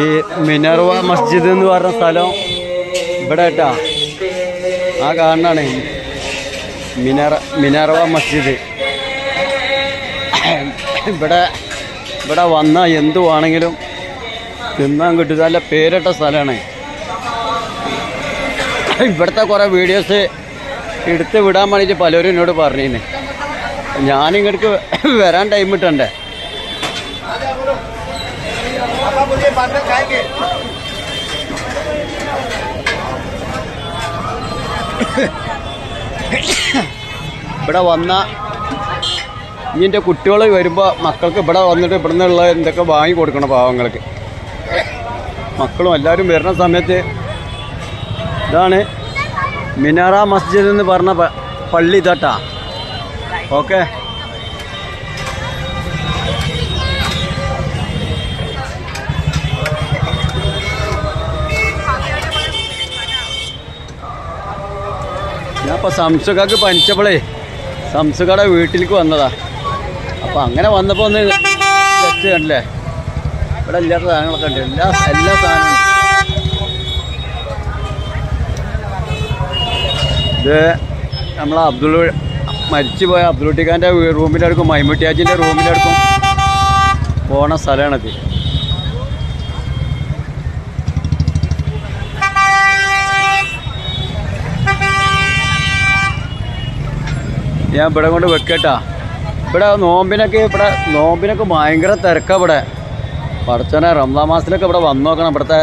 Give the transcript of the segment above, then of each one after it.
ഈ മിനർവ മസ്ജിദ് എന്ന് പറഞ്ഞ സ്ഥലം ഇവിടെ കേട്ടാ. ആ കാണാണ് മിനറ മിനർവ മസ്ജിദ്. ഇവിടെ ഇവിടെ വന്ന എന്തു വേണമെങ്കിലും തിന്നാൻ കിട്ടും. നല്ല പേരിട്ട സ്ഥലമാണ്. ഇവിടുത്തെ കുറേ വീഡിയോസ് എടുത്ത് വിടാൻ വേണ്ടിയിട്ട് പലരും എന്നോട് പറഞ്ഞിരുന്നു. ഞാനിങ്ങോട്ട് വരാൻ ടൈം കിട്ടണ്ടേ ഇവിടെ വന്ന ഇതിന്റെ കുട്ടികൾ വരുമ്പോൾ മക്കൾക്ക് ഇവിടെ വന്നിട്ട് ഇവിടെ നിന്നുള്ള എന്തൊക്കെ വാങ്ങി കൊടുക്കണം പാവങ്ങൾക്ക്. മക്കളും എല്ലാവരും വരുന്ന സമയത്ത് ഇതാണ് മിനാറ മസ്ജിദ് എന്ന് പറഞ്ഞ പള്ളി ഇതാട്ടാ. ഓക്കെ? ഞാൻ സംസുഖക്ക് പനിച്ചപ്പോളേ സംസുകയുടെ വീട്ടിലേക്ക് വന്നതാ. അപ്പോൾ അങ്ങനെ വന്നപ്പോൾ ഒന്ന് ജസ്റ്റ് കണ്ടില്ലേ? ഇവിടെ എല്ലാ സാധനങ്ങളൊക്കെ ഉണ്ട്. എല്ലാ എല്ലാ സാധനവും ഇത് നമ്മളെ അബ്ദുൾ മരിച്ചു പോയ അബ്ദുൾ ടിക്കാന്റെ റൂമിലെടുക്കും മൈമുട്ടിയാജിന്റെ റൂമിലെടുക്കും പോണ സ്ഥലമാണിത്. ഞാൻ ഇവിടെ കൊണ്ട് വെക്കട്ടാ. ഇവിടെ നോമ്പിനൊക്കെ ഇവിടെ നോമ്പിനൊക്കെ ഭയങ്കര തിരക്കാണ് ഇവിടെ. പടച്ചനെ റംസാൻ മാസത്തിലൊക്കെ ഇവിടെ വന്നു നോക്കണം. ഇവിടുത്തെ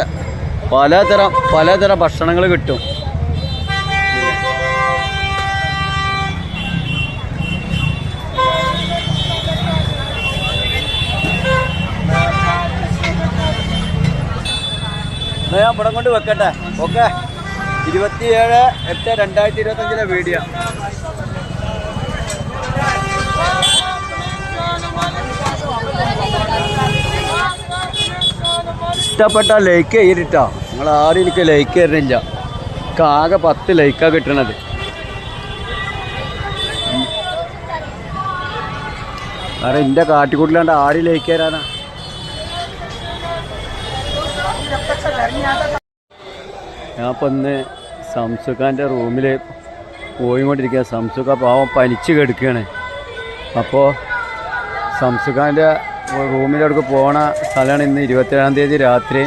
പലതരം പലതരം ഭക്ഷണങ്ങൾ കിട്ടും. ഞാൻ ഇവിടെ കൊണ്ട് വെക്കട്ടെ. ഓക്കെ. ഇരുപത്തിയേഴ് എട്ട് രണ്ടായിരത്തി ഇരുപത്തഞ്ചിലെ വീഡിയോ. ഇഷ്ടപ്പെട്ട ലൈക്ക് ചെയ്തിട്ടാ നിങ്ങൾ ആരും എനിക്ക് ലൈക്ക് തരുന്നില്ല. എനിക്ക് ആകെ പത്ത് ലൈക്കാണ് കിട്ടണത്. കാരണം എന്റെ കാട്ടിക്കൂട്ടിലാണ്ട് ആരും ലൈക്ക് തരാനാ? ഞാൻ ഇപ്പം ഇന്ന് സംസുഖാന്റെ റൂമിൽ പോയിക്കൊണ്ടിരിക്കുക സംസുഖ പാവം പനിച്ച് കിടക്കുകയാണ് അപ്പോൾ സംസുഖാന്റെ റൂമിലേക്ക് പോണ സ്ഥലമാണ് ഇന്ന് ഇരുപത്തേഴാം തീയതി രാത്രി.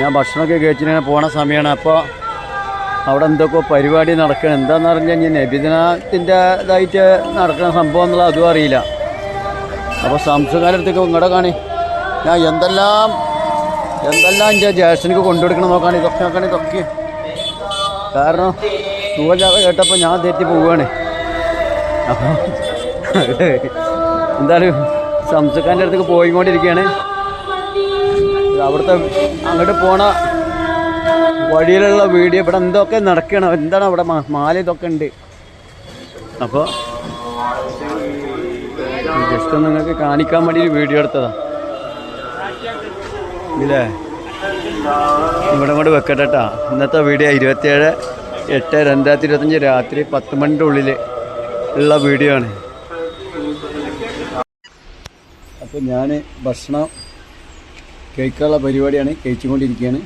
ഞാൻ ഭക്ഷണമൊക്കെ കഴിച്ചിട്ട് പോണ സമയമാണ് അപ്പോൾ അവിടെ എന്തൊക്കെ പരിപാടി നടക്കണം. എന്താണെന്ന് പറഞ്ഞു കഴിഞ്ഞാൽ നബിദിനത്തിന്റെ ഇതായിട്ട് നടക്കുന്ന സംഭവം എന്നുള്ളത് അതും അറിയില്ല. അപ്പോൾ സംസ്കാരത്തേക്ക് ഇങ്ങോട്ട് കാണി. ഞാൻ എന്തെല്ലാം എന്തെല്ലാം എന്റെ ജ്യേഷ്ഠനിക്ക് കൊണ്ടുകൊടുക്കണം നോക്കാണ്. ഇതൊക്കെ നോക്കണം ഇതൊക്കെ. കാരണം സുഖജാത കേട്ടപ്പോൾ ഞാൻ തെറ്റി പോവുകയാണ് അപ്പോൾ എന്തായാലും സംസുഖാന്റെ അടുത്തേക്ക് പോയിക്കൊണ്ടിരിക്കുകയാണ്. അവിടുത്തെ അങ്ങോട്ട് പോണ വഴിയിലുള്ള വീഡിയോ ഇവിടെ എന്തൊക്കെ നടക്കണം എന്താണ് അവിടെ മാല ഇതൊക്കെ ഉണ്ട്. അപ്പോൾ ജസ്റ്റ് നിങ്ങൾക്ക് കാണിക്കാൻ വേണ്ടി വീഡിയോ എടുത്തതാ. ഇല്ലേ? ഇവിടെ കൊണ്ട് വെക്കട്ടെ കേട്ടോ ഇന്നത്തെ വീഡിയോ ഇരുപത്തിയേഴ് എട്ട് രണ്ടായിരത്തി ഇരുപത്തഞ്ച് രാത്രി പത്ത് മണിന്റെ ഉള്ളിൽ ഉള്ള വീഡിയോ ആണ്. അപ്പോൾ ഞാൻ ഭക്ഷണം കഴിക്കാനുള്ള പരിപാടിയാണ് കഴിച്ചുകൊണ്ടിരിക്കുകയാണ്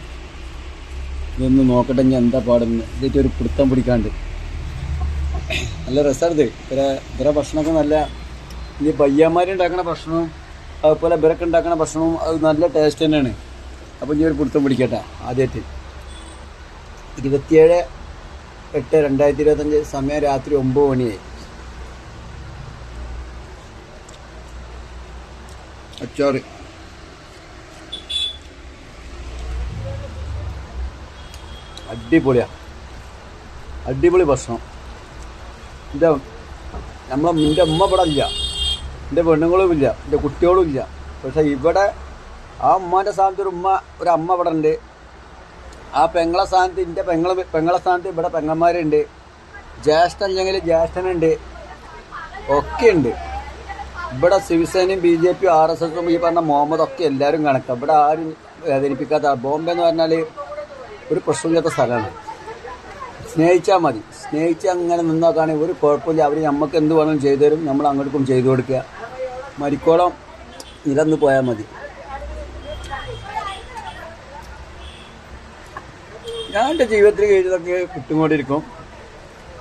ഇതൊന്ന് നോക്കട്ടെ ഞാൻ എന്താ പാടുന്നത് ഇതിന്റെ ഒരു പിടുത്തം പിടിക്കാണ്ട്. നല്ല രസമാണ് ഇത് ഇവരെ ഇവരെ ഭക്ഷണമൊക്കെ നല്ല ഈ പയ്യന്മാരുണ്ടാക്കുന്ന ഭക്ഷണവും അതുപോലെ ഇവരൊക്കെ ഉണ്ടാക്കുന്ന ഭക്ഷണവും അത് നല്ല ടേസ്റ്റ് തന്നെയാണ്. അപ്പോൾ ഇനി ഒരു പിടുത്തം പിടിക്കട്ടെ ആദ്യമായിട്ട് ഇരുപത്തിയേഴ് എട്ട് രണ്ടായിരത്തി ഇരുപത്തഞ്ച് സമയം രാത്രി ഒമ്പത് മണിയായി. അച്ചാറ്. അടിപൊളിയാ. അടിപൊളി ഭക്ഷണം. എന്റെ നമ്മളെ എന്റെ അമ്മ ഇവിടെ ഇല്ല. എന്റെ പെണ്ണുങ്ങളും ഇല്ല. എന്റെ കുട്ടികളും ഇല്ല. പക്ഷെ ഇവിടെ ആ ഉമ്മാന്റെ സ്ഥാനത്ത് ഒരു ഉമ്മ ഒരു അമ്മ ഇവിടെ ഉണ്ട്. ആ പെങ്ങളെ സ്ഥാനത്ത് എന്റെ പെങ്ങൾ പെങ്ങളെ സ്ഥാനത്ത് ഇവിടെ പെങ്ങന്മാരുണ്ട്. ജ്യേഷ്ഠൻ അല്ലെങ്കിൽ ജ്യേഷ്ഠനുണ്ട്. ഒക്കെ ഉണ്ട് ഇവിടെ ശിവസേനയും ബി ജെ പിയും ആർ എസ് എസും ഈ പറഞ്ഞ മുഹമ്മദ് ഒക്കെ എല്ലാവരും കണക്കാം. ഇവിടെ ആരും വേദനിപ്പിക്കാത്ത ബോംബെ എന്ന് പറഞ്ഞാൽ ഒരു പ്രശ്നമില്ലാത്ത സ്ഥലമാണ്. സ്നേഹിച്ചാൽ മതി. സ്നേഹിച്ച് അങ്ങനെ നിന്നാക്കാണെങ്കിൽ ഒരു കുഴപ്പമില്ല. അവർ നമുക്ക് എന്ത് വേണമെങ്കിലും ചെയ്തു തരും. നമ്മൾ അങ്ങോട്ടും ചെയ്തു കൊടുക്കുക. മരിക്കോളം ഇരന്ന് പോയാൽ മതി. ഞാൻ എന്റെ ജീവിതത്തിൽ കഴിഞ്ഞതൊക്കെ കിട്ടുകൊണ്ടിരിക്കും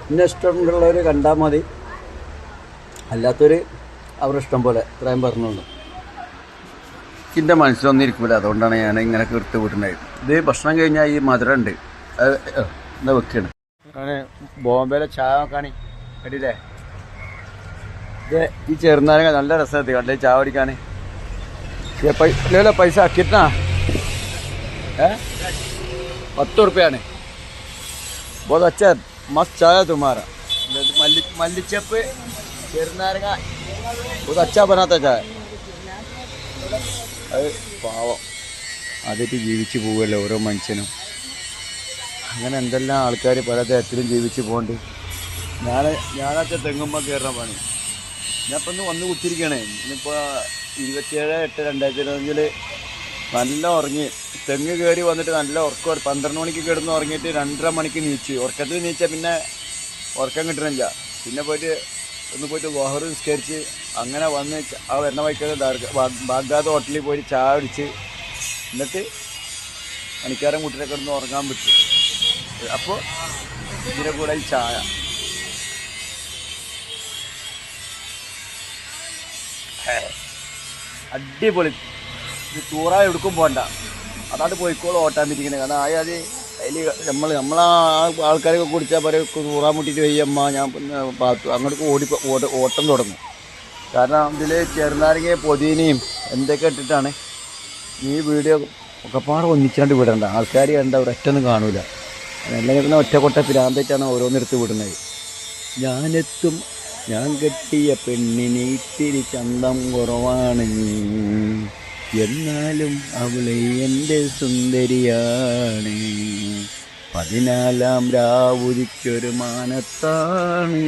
എന്നെ ഇഷ്ടമുള്ളവർ കണ്ടാൽ മതി. അല്ലാത്തൊരു അവർ ഇഷ്ടം പോലെ ഇത്രയും പറഞ്ഞുകൊണ്ട് എന്റെ മനസ്സിലൊന്നും ഇരിക്കില്ല അതുകൊണ്ടാണ് ഞാൻ ഇങ്ങനെ കീർത്ത് വിട്ടുണ്ടായത് ഇത് ഭക്ഷണം കഴിഞ്ഞാൽ ഈ മധുര ഉണ്ട് അത് എന്താ വെക്കുകയാണ് ബോംബെയിലെ ചായ നോക്കാണി. കണ്ടില്ലേ? ഇത് ഈ ചെറുനാരങ്ങ നല്ല രസമാണ് കണ്ടേ ചായ കുടിക്കാൻ പൈസ ആക്കിട്ടാ ഏ? പത്ത് ഉറുപ്പ്യാണ് ബോധ അച്ഛൻ മസ്റ്റ് ചായ തുമാറ മല്ലി മല്ലിച്ചപ്പ് ചെറുനാരങ്ങ बहुत अच्छा बनाता चाय അത് പാവം അതിട്ട് ജീവിച്ച് പോവുമല്ലോ ഓരോ മനുഷ്യനും അങ്ങനെ എന്തെല്ലാം ആൾക്കാർ പല തരത്തിലും ജീവിച്ച് പോകുന്നുണ്ട് ഞാൻ ഞാനൊക്കെ തെങ്ങുമ്പോൾ കയറുന്ന പണി ഞാൻ ഇപ്പം ഒന്ന് വന്ന് കുത്തിരിക്കണേ ഇന്നിപ്പോൾ ഇരുപത്തിയേഴ് എട്ട് രണ്ടായിരത്തി ഇരുപത്തഞ്ചിൽ നല്ല ഉറങ്ങി തെങ്ങ് കയറി വന്നിട്ട് നല്ല ഉറക്കം പന്ത്രണ്ട് മണിക്ക് കിടന്ന് ഉറങ്ങിയിട്ട് രണ്ടര മണിക്ക് നീച്ചു ഉറക്കത്തിൽ നീച്ചാൽ പിന്നെ ഉറക്കം കിട്ടണില്ല പിന്നെ പോയിട്ട് ഒന്ന് പോയിട്ട് വഹർ നിസ്കരിച്ച് അങ്ങനെ വന്ന് ആ വരുന്ന വഴിക്കൊക്കെ ബാഗ്ദാദ് ഹോട്ടലിൽ പോയി ചായ അടിച്ച് എന്നിട്ട് പണിക്കാരൻ കുട്ടിനെ കിടന്ന് ഉറങ്ങാൻ പറ്റും അപ്പോൾ ഇതിന്റെ കൂടെ ഈ ചായ. അടിപൊളി. ടൂറാ എടുക്കും പോണ്ട. അതാണ് പോയിക്കോളും ഓട്ടാൻ കാരണം ആയാൽ അതിൽ നമ്മൾ നമ്മളാ ആൾക്കാരൊക്കെ കുടിച്ചാൽ പറയും ടൂറാൻ മുട്ടിയിട്ട് വയ്യമ്മ ഞാൻ പാത്തു. അങ്ങോട്ട് ഓടി ഓട്ടം തുടങ്ങും. കാരണം ഇതിൽ ചെറുനാരങ്ങയും പൊതിനയും എന്തൊക്കെ ഇട്ടിട്ടാണ് ഈ വീഡിയോ ഒക്കെപ്പാടെ ഒന്നിച്ചാണ്ട് വിടണ്ട. ആൾക്കാർ കണ്ട ഒരൊറ്റൊന്നും കാണൂല. അല്ലെങ്കിൽ കിട്ടുന്ന ഒറ്റ കൊട്ട പിരാന്തായിട്ടാണ് ഓരോന്നെടുത്ത് വിടുന്നത്. ഞാനെത്തും ഞാൻ കെട്ടിയ പെണ്ണിന് ഇത്തിരി ചന്തം കുറവാണ്. എന്നാലും അവളെ എന്റെ സുന്ദരിയാണ്. പതിനാലാം രാവുരിക്കൊരു മാനത്താണ്.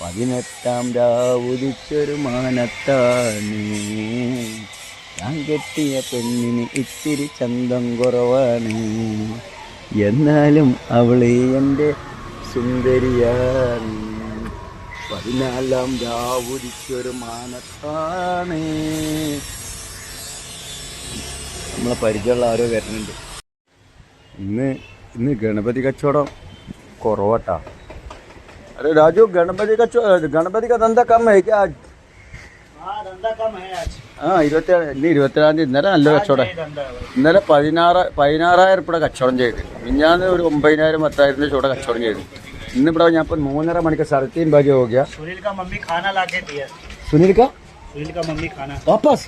പതിനെട്ടാം രാവുദിച്ചൊരു മാനത്താണ്. ഞാൻ കെട്ടിയ പെണ്ണിന് ഇത്തിരി ചന്തം കുറവാണ്. എന്നാലും അവളെ എന്റെ സുന്ദരിയാണ്. പതിനാലാം രാവുദിച്ചൊരു മാനത്താണ്. നമ്മളെ പരിചയമുള്ള ആരോ വരുന്നുണ്ട്. ഇന്ന് ഇന്ന് ഗണപതി കച്ചവടം കുറവട്ടാ. അരെ രാജു ഗണപതി കച്ചവടം ഗണപതി का धंधा कम है क्या आज हाँ धंधा कम है आज ആ ഇരുപത്തി ഇന്ന് ഇരുപത്തിയേഴാം തീയതി ഇന്നലെ നല്ല കച്ചവടം नहीं धंधा है भाई। ഇന്നലെ പതിനാറ് പതിനാറായിരം ഇവിടെ കച്ചവടം ചെയ്ത് മിഞ്ഞാന്ന് ഒരു ഒമ്പതിനായിരം പത്തായിരത്തിൻ്റെ ചൂടെ കച്ചവടം ചെയ്തു ഇന്നിവിടെ ഞാൻ ഇപ്പം മൂന്നര മണിക്ക് സർത്തീൻ ബജെ हो गया सुनील का मम्मी खाना ला के दिया സുനിൽ കാ सुनील का मम्मी खाना വാപ്പസ്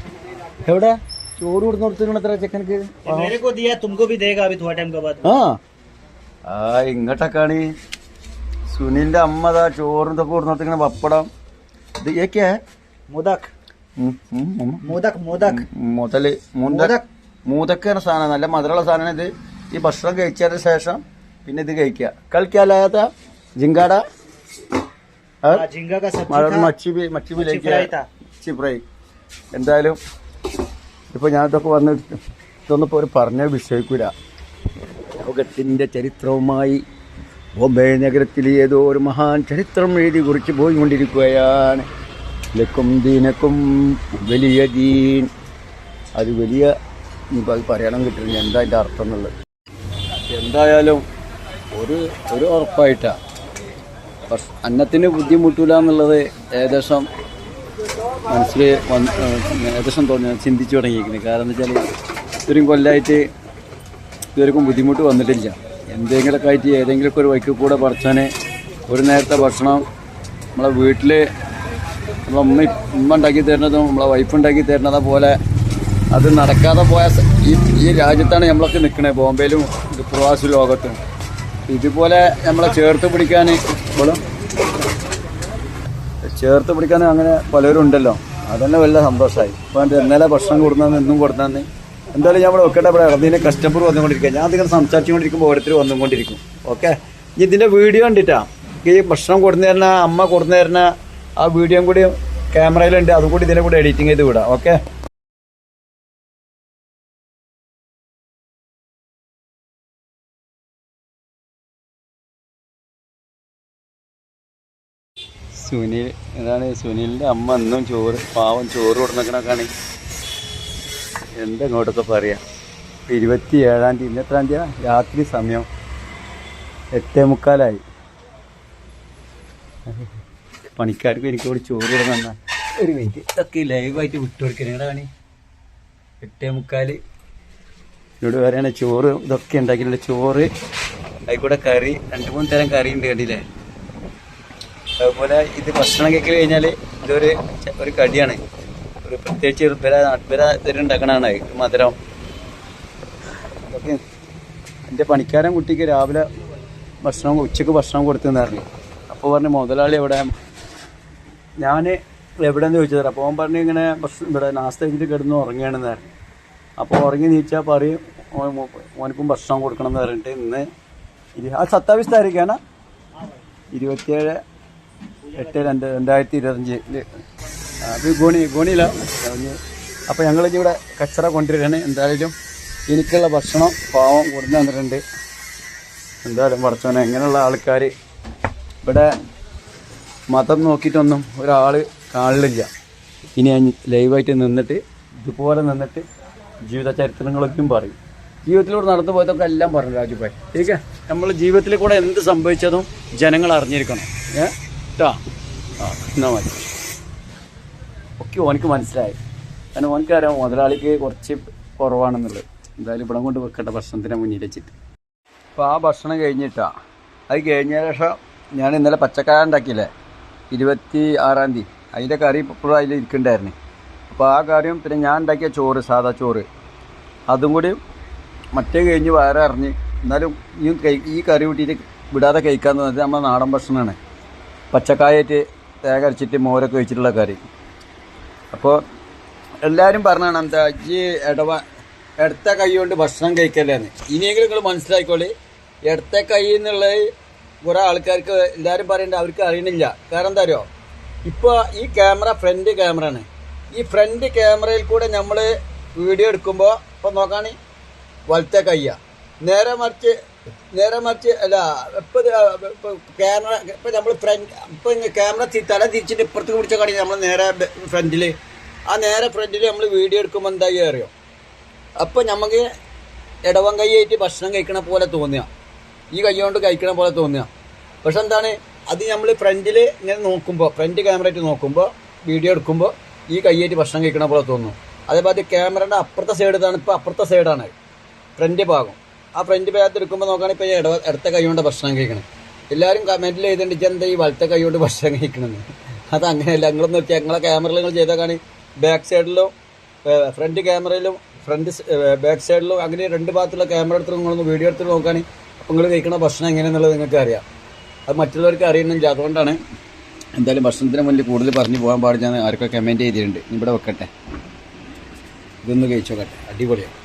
എവിടെ ചോറ് കൊടുത്തോടത്തിന് എത്ര ചെക്കനക്ക് ये मेरे को दिया तुमको भी देगा अभी थोड़ा टाइम के बाद ആ ആ ഇങ്ങോട്ടൊക്കെയാണ് സുനിലിന്റെ അമ്മ അതാ ചോറും തൊക്കെ കൊടുത്തിങ്ങനെ പപ്പടം ഇത് ഏക്കെ മുതക് മുതക് മുതക് മുതൽ മുതക് മൂതക്ക്. എന്ന സാധനം നല്ല മധുരമുള്ള സാധനം ഇത്. ഈ ഭക്ഷണം കഴിച്ചതിന് ശേഷം പിന്നെ ഇത് കഴിക്കുക. കളിക്കാലാത്ത ജിങ്കാട മച്ചി എന്തായാലും ഇപ്പൊ ഞാനിതൊക്കെ വന്നിട്ട് ഇതൊന്നും ഇപ്പോൾ ഒരു പറഞ്ഞാൽ വിശ്വസിക്കില്ല ലോകത്തിന്റെ ചരിത്രവുമായി ബോംബെ നഗരത്തിൽ ഏതോ ഒരു മഹാൻ ചരിത്രം എഴുതി കുറിച്ച് പോയിക്കൊണ്ടിരിക്കുകയാണ്. ലക്കും ദീനക്കും വലിയ ദീൻ. അത് വലിയ പറയണം കിട്ടില്ല എന്താ അതിന്റെ അർത്ഥം എന്നുള്ളത്? എന്തായാലും ഒരു ഒരു ഉറപ്പായിട്ടാണ് അന്നത്തിന് ബുദ്ധിമുട്ടില്ല എന്നുള്ളത് ഏകദേശം മനസ്സിൽ ഏകദേശം തോന്നി ചിന്തിച്ചു തുടങ്ങിയിരിക്കുന്നത് കാരണം എന്താ വെച്ചാൽ ഇത്രയും കൊല്ലമായിട്ട് ഇതുവരെക്കും ബുദ്ധിമുട്ട് വന്നിട്ടില്ല. എന്തെങ്കിലുമൊക്കെ ആയിട്ട് ഏതെങ്കിലുമൊക്കെ ഒരു വഴിക്ക് കൂടെ പറിച്ചാൽ ഒരു നേരത്തെ ഭക്ഷണം നമ്മളെ വീട്ടിൽ നമ്മളെ ഉമ്മ ഉമ്മ ഉണ്ടാക്കി തരുന്നതും നമ്മളെ വൈഫ് ഉണ്ടാക്കി തരുന്നതും പോലെ അത് നടക്കാതെ പോയ ഈ ഈ രാജ്യത്താണ് നമ്മളൊക്കെ നിൽക്കുന്നത് ബോംബെയിലും പ്രവാസി ലോകത്തും. ഇതുപോലെ നമ്മളെ ചേർത്ത് പിടിക്കാൻ ഇപ്പോഴും ചേർത്ത് പിടിക്കാൻ അങ്ങനെ പലരും ഉണ്ടല്ലോ. അതന്നെ വലിയ സന്തോഷമായി ഇപ്പം ഇന്നലെ ഭക്ഷണം കൊടുത്തു ഇന്നും കൊടുത്തു എന്തായാലും ഞാൻ ഇവിടെ വെക്കട്ടെ ഇവിടെ അതിന് കസ്റ്റമർ വന്നുകൊണ്ടിരിക്കുക ഞാൻ അതിങ്ങനെ സംസാരിച്ചുകൊണ്ടിരിക്കുമ്പോൾ ഓരോരുത്തർ വന്നുകൊണ്ടിരിക്കും. ഓക്കെ ഇനി ഇതിന്റെ വീഡിയോ കണ്ടിട്ടാ? ഈ ഭക്ഷണം കൊടുന്നു തരുന്ന അമ്മ കൊടുന്നു തരുന്ന ആ വീഡിയോയും കൂടി ക്യാമറയിലുണ്ട് അതും കൂടി ഇതിനെ കൂടി എഡിറ്റിംഗ് ചെയ്ത് വിടാം. ഓക്കെ സുനിൽ എന്താണ് സുനിലിന്റെ അമ്മ എന്നും ചോറ് പാവം ചോറ് കൊടുന്നേക്കണൊക്കെയാണ് എന്താ ഇങ്ങോട്ടൊക്കെ പറയാം? ഇരുപത്തി ഏഴാം തീയതി ഇന്നെത്രാം തീയതി രാത്രി സമയം എട്ടേ മുക്കാലായി. പണിക്കാർക്ക് എനിക്ക് ഇവിടെ ചോറ് കൊടുക്കുന്ന ഒരു മിനിറ്റ്. ഇതൊക്കെ ലൈവായിട്ട് വിട്ടു കൊടുക്കണേ. പണി എട്ടേ മുക്കാൽ എന്നോട് പറയണേ ചോറ് ഇതൊക്കെ ഉണ്ടാക്കിയിട്ടുണ്ട്. ചോറ് അതിൽക്കൂടെ കറി രണ്ട് മൂന്ന് തരം കറി ഉണ്ട് കണ്ടില്ലേ? അതുപോലെ ഇത് ഭക്ഷണം കഴിക്കൽ കഴിഞ്ഞാൽ ഇതൊരു ഒരു കടിയാണ്. ഒരു പ്രത്യേകിച്ച് ഇവരെ നാട്ടുപേര ഇവരുണ്ടാക്കണതാണ് ഇത് മധുരം. അതൊക്കെ എന്റെ പണിക്കാരൻ കുട്ടിക്ക് രാവിലെ ഭക്ഷണം ഉച്ചയ്ക്ക് ഭക്ഷണം കൊടുത്തെന്ന് പറഞ്ഞു. അപ്പോൾ പറഞ്ഞു മുതലാളി എവിടെ? ഞാൻ എവിടെയെന്ന് ചോദിച്ചത്? അപ്പോൾ അവൻ പറഞ്ഞു ഇങ്ങനെ ഭക്ഷണം ഇവിടെ നാസ്ത കഴിഞ്ഞിട്ട് കിടന്ന് ഉറങ്ങുകയാണെന്ന് പറഞ്ഞു. അപ്പോൾ ഉറങ്ങി നീച്ചാൽ പറയും ഓനക്കും ഭക്ഷണം കൊടുക്കണം എന്ന് പറഞ്ഞിട്ട് ഇന്ന് ഇരു- ആ സത്താവിസ് താരീഖാണ് ഇരുപത്തിയേഴ് എട്ട് രണ്ട് രണ്ടായിരത്തി ഇരുപത്തഞ്ചിൽ അത് ഗുണി ഗുണിയില്ല അപ്പോൾ ഞങ്ങൾ ഇവിടെ കച്ചറ കൊണ്ടുവരികയാണ്. എന്തായാലും എനിക്കുള്ള ഭക്ഷണം പാവം കൊടുന്ന് തന്നിട്ടുണ്ട്. എന്തായാലും പഠിച്ചോനെ എങ്ങനെയുള്ള ആൾക്കാർ ഇവിടെ മതം നോക്കിയിട്ടൊന്നും ഒരാൾ കാണില്ല ഇനി ഞാൻ ലൈവായിട്ട് നിന്നിട്ട് ഇതുപോലെ നിന്നിട്ട് ജീവിത ചരിത്രങ്ങളൊക്കെയും പറയും. ജീവിതത്തിലൂടെ നടന്നു പോയതൊക്കെ എല്ലാം പറഞ്ഞു രാജുഭായ് ਠੀਕ നമ്മൾ ജീവിതത്തിൽ കൂടെ എന്ത് സംഭവിച്ചതും ജനങ്ങൾ അറിഞ്ഞിരിക്കണം. ഏ? കേട്ടോ ആ എന്നാൽ മതി. ഒക്കെ ഓനക്ക് മനസ്സിലായി. കാരണം ഓനക്കറിയാം മുതലാളിക്ക് കുറച്ച് കുറവാണെന്നുള്ളത്. എന്തായാലും ഇവിടെ കൊണ്ട് വെക്കട്ടെ ഭക്ഷണത്തിന് മുന്നിൽ വെച്ചിട്ട്. അപ്പോൾ ആ ഭക്ഷണം കഴിഞ്ഞിട്ടാ. അത് കഴിഞ്ഞ ശേഷം ഞാൻ ഇന്നലെ പച്ചക്കറി ഉണ്ടാക്കിയില്ലേ? ഇരുപത്തി ആറാം തീയതി. അതിന്റെ കറി ഇപ്പോഴും അതിൽ ഇരിക്കണ്ടായിരുന്നു. അപ്പോൾ ആ കറിയും പിന്നെ ഞാൻ ഉണ്ടാക്കിയ ചോറ് സാധാ ചോറ്. അതും കൂടി മറ്റേ കഴിഞ്ഞ് വേറെ അറിഞ്ഞ് എന്നാലും ഈ ഈ കറി കൂട്ടിയിട്ട് വിടാതെ കഴിക്കാൻ പറഞ്ഞാൽ നമ്മുടെ നാടൻ ഭക്ഷണമാണ്. പച്ചക്കായായിട്ട് തേങ്ങ അരച്ചിട്ട് മോരൊക്കെ വെച്ചിട്ടുള്ള കറി. അപ്പോൾ എല്ലാവരും പറഞ്ഞാണ് എന്താ ഈ ഇടവ ഇടത്ത കൈ കൊണ്ട് ഭക്ഷണം കഴിക്കല്ലേന്ന്. ഇനിയെങ്കിലും നിങ്ങൾ മനസ്സിലാക്കിക്കോളി. ഇടത്ത കൈ എന്നുള്ളത് കുറേ ആൾക്കാർക്ക് എല്ലാവരും പറയണ്ട അവർക്ക് അറിയണില്ല. കാരണം എന്താ അറിയോ? ഇപ്പോൾ ഈ ക്യാമറ ഫ്രണ്ട് ക്യാമറ ആണ്. ഈ ഫ്രണ്ട് ക്യാമറയിൽ കൂടെ നമ്മൾ വീഡിയോ എടുക്കുമ്പോൾ ഇപ്പോൾ നോക്കുകയാണെങ്കിൽ വലത്തെ കയ്യാണ് നേരെ മറിച്ച് നേരെ മറിച്ച് അല്ല ഇപ്പം ക്യാമറ ഇപ്പം നമ്മൾ ഫ്രണ്ട് ഇപ്പം ക്യാമറ തല തിരിച്ചിട്ട് ഇപ്പുറത്ത് പിടിച്ച കടി നമ്മൾ നേരെ ഫ്രണ്ടിൽ ആ നേരെ ഫ്രണ്ടിൽ നമ്മൾ വീഡിയോ എടുക്കുമ്പോൾ എന്തായി അറിയോ? അപ്പം നമുക്ക് ഇടവം കൈയായിട്ട് ഭക്ഷണം കഴിക്കണ പോലെ തോന്നുക ഈ കൈ കൊണ്ട് കഴിക്കണ പോലെ തോന്നുക പക്ഷെ എന്താണ് അത് നമ്മൾ ഫ്രണ്ടിൽ ഇങ്ങനെ നോക്കുമ്പോൾ ഫ്രണ്ട് ക്യാമറ ആയിട്ട് നോക്കുമ്പോൾ വീഡിയോ എടുക്കുമ്പോൾ ഈ കൈയായിട്ട് ഭക്ഷണം കഴിക്കണ പോലെ തോന്നും. അതേപോലെ ക്യാമറയുടെ അപ്പുറത്തെ സൈഡ് ഇതാണ് ഇപ്പോൾ അപ്പുറത്തെ സൈഡാണ് ഫ്രണ്ട് ഭാഗം. ആ ഫ്രണ്ട് ഭാഗത്ത് എടുക്കുമ്പോൾ നോക്കുകയാണെങ്കിൽ ഇപ്പോൾ ഇടവ ഇടത്ത കൈ കൊണ്ട് ഭക്ഷണം കഴിക്കണം. എല്ലാവരും കമന്റിൽ "ഇജ്ജ് എന്താ ഈ വലത്തെ കൈ കൊണ്ട് ഭക്ഷണം കഴിക്കണമെന്ന് അത് അങ്ങനെയല്ല നിങ്ങളൊന്ന് നോക്കിയാൽ നിങ്ങളെ ക്യാമറയിൽ നിങ്ങൾ ചെയ്തേക്കാണ് ബാക്ക് സൈഡിലും ഫ്രണ്ട് ക്യാമറയിലും ഫ്രണ്ട് ബാക്ക് സൈഡിലും അങ്ങനെ രണ്ട് ഭാഗത്തുള്ള ക്യാമറ എടുത്ത് നിങ്ങളൊന്ന് വീഡിയോ എടുത്ത് നോക്കുകയാണെങ്കിൽ അപ്പോൾ നിങ്ങൾ കഴിക്കുന്ന ഭക്ഷണം എങ്ങനെയാണെന്നുള്ളത് നിങ്ങൾക്ക് അറിയാം. അത് മറ്റുള്ളവർക്ക് അറിയണമെങ്കിൽ അതുകൊണ്ടാണ് എന്തായാലും ഭക്ഷണത്തിന് മുന്നിൽ കൂടുതൽ പറഞ്ഞു പോകാൻ പാടില്ല ആർക്കൊക്കെ കമന്റ് ചെയ്തിട്ടുണ്ട്. ഇവിടെ വെക്കട്ടെ. ഇതൊന്ന് കഴിച്ചോക്കട്ടെ. അടിപൊളിയാണ്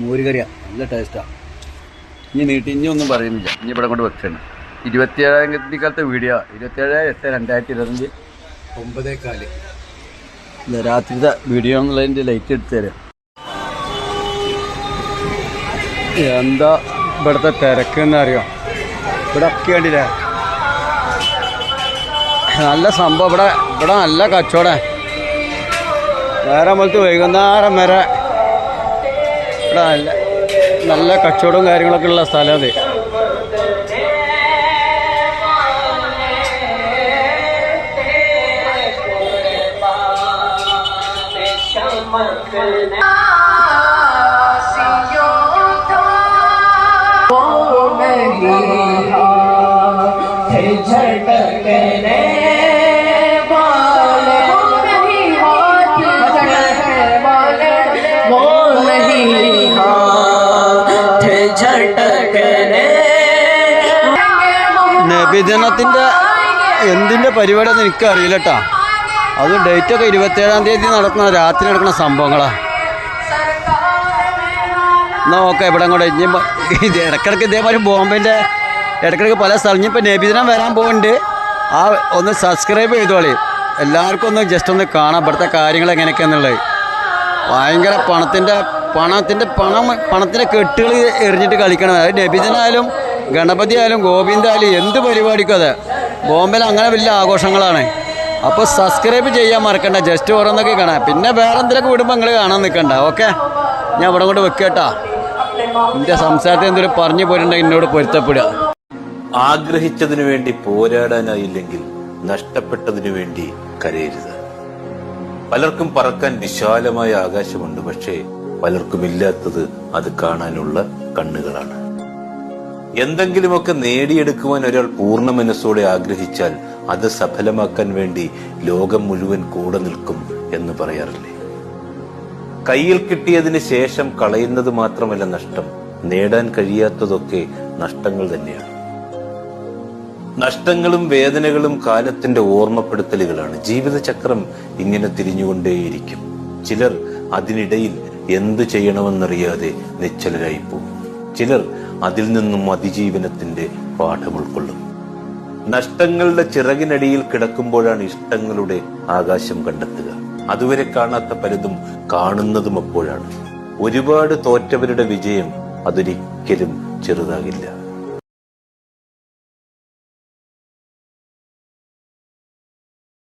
മോര് കറിയാണ് നല്ല ടേസ്റ്റാണ് ഇനി നീട്ടി ഇനി ഒന്നും പറയുന്നില്ല. ഇനി ഇവിടെ കൊണ്ട് വെക്കണം. ഇരുപത്തിയേഴാം കാലത്തെ വീഡിയോ. ഇരുപത്തിയേഴ് എട്ട് രണ്ടായിരത്തി ഇരുപത്തഞ്ച് ഒമ്പതേ കാൽ. ഇല്ല രാത്രിത്തെ വീഡിയോ എന്നുള്ളതിന്റെ ലൈറ്റ് എടുത്ത് തരാം. എന്താ ഇവിടുത്തെ തിരക്ക് എന്നറിയാം ഇവിടെ ഒക്കെ കണ്ടില്ലേ? നല്ല സംഭവം. ഇവിടെ ഇവിടെ നല്ല കച്ചവടം. വേറെ പോലത്തെ വൈകുന്നേരം വരെ ഇവിടെ നല്ല നല്ല കച്ചവടവും കാര്യങ്ങളൊക്കെ ഉള്ള സ്ഥലം അത് झटकने നബിദിനത്തിന്റെ എന്തിന്റെ പരിപാടിയെന്ന് എനിക്കറിയില്ല കേട്ടോ അത് ഡേറ്റൊക്കെ ഇരുപത്തേഴാം തീയതി നടക്കുന്ന രാത്രി നടക്കുന്ന സംഭവങ്ങളാണ് എന്നാ ഓക്കെ ഇവിടെ കൂടെ. ഇനി ഇടക്കിടക്ക് ഇതേമാതിരി ബോംബെന്റെ ഇടക്കിടക്ക് പല സ്ഥലം. ഇനിയിപ്പോൾ നബിദിനം വരാൻ പോകുന്നുണ്ട് ആ ഒന്ന് സബ്സ്ക്രൈബ് ചെയ്തോളി. എല്ലാവർക്കും ഒന്ന് ജസ്റ്റ് ഒന്ന് കാണാം. ഇവിടുത്തെ കാര്യങ്ങൾ എങ്ങനെയൊക്കെയാണെന്നുള്ളത് ഭയങ്കര പണത്തിന്റെ പണത്തിന്റെ പണം പണത്തിന്റെ കെട്ടുകൾ എറിഞ്ഞിട്ട് കളിക്കണം. അത് നബിദിനായാലും ഗണപതി ആയാലും ഗോവിന്ദ ആയാലും എന്ത് പരിപാടിക്കും അതെ. ബോംബെയിൽ അങ്ങനെ വലിയ ആഘോഷങ്ങളാണ്. അപ്പോൾ സബ്സ്ക്രൈബ് ചെയ്യാൻ മറക്കണ്ട ജസ്റ്റ് ഓരോന്നൊക്കെ കാണാം. പിന്നെ വേറെ എന്തെങ്കിലുമൊക്കെ വിടുമ്പോൾ നിങ്ങൾ കാണാൻ നിൽക്കണ്ട ഓക്കെ ഞാൻ ഇവിടെ കൊണ്ട് വെക്കട്ടാ എന്റെ സംസാരത്തിൽ എന്തെങ്കിലും പറഞ്ഞു പോയിട്ടുണ്ടെങ്കിൽ എന്നോട് പൊരുത്തപ്പെടുക. ആഗ്രഹിച്ചതിനു വേണ്ടി പോരാടാനായില്ലെങ്കിൽ നഷ്ടപ്പെട്ടതിനു വേണ്ടി കരയരുത്. പലർക്കും പറക്കാൻ വിശാലമായ ആകാശമുണ്ട് പക്ഷേ പലർക്കും ഇല്ലാത്തത് അത് കാണാനുള്ള കണ്ണുകളാണ്. എന്തെങ്കിലുമൊക്കെ നേടിയെടുക്കുവാൻ ഒരാൾ പൂർണ മനസ്സോടെ ആഗ്രഹിച്ചാൽ അത് സഫലമാക്കാൻ വേണ്ടി ലോകം മുഴുവൻ കൂടെ നിൽക്കും എന്ന് പറയാറില്ലേ? കയ്യിൽ കിട്ടിയതിന് ശേഷം കളയുന്നത് മാത്രമല്ല നഷ്ടം. നേടാൻ കഴിയാത്തതൊക്കെ നഷ്ടങ്ങൾ തന്നെയാണ്. നഷ്ടങ്ങളും വേദനകളും കാലത്തിന്റെ ഓർമ്മപ്പെടുത്തലുകളാണ്. ജീവിതചക്രം ഇങ്ങനെ തിരിഞ്ഞുകൊണ്ടേയിരിക്കും. ചിലർ അതിനിടയിൽ എന്തു ചെയ്യണമെന്നറിയാതെ നിശ്ചലരായി പോകും ചിലർ അതിൽ നിന്നും അതിജീവനത്തിന്റെ പാഠം ഉൾക്കൊള്ളും. നഷ്ടങ്ങളുടെ ചിറകിനടിയിൽ കിടക്കുമ്പോഴാണ് ഇഷ്ടങ്ങളുടെ ആകാശം കണ്ടെത്തുക. അതുവരെ കാണാത്ത പലതും കാണുന്നതും അപ്പോഴാണ്. ഒരുപാട് തോറ്റവരുടെ വിജയം അതൊരിക്കലും ചെറുതാകില്ല.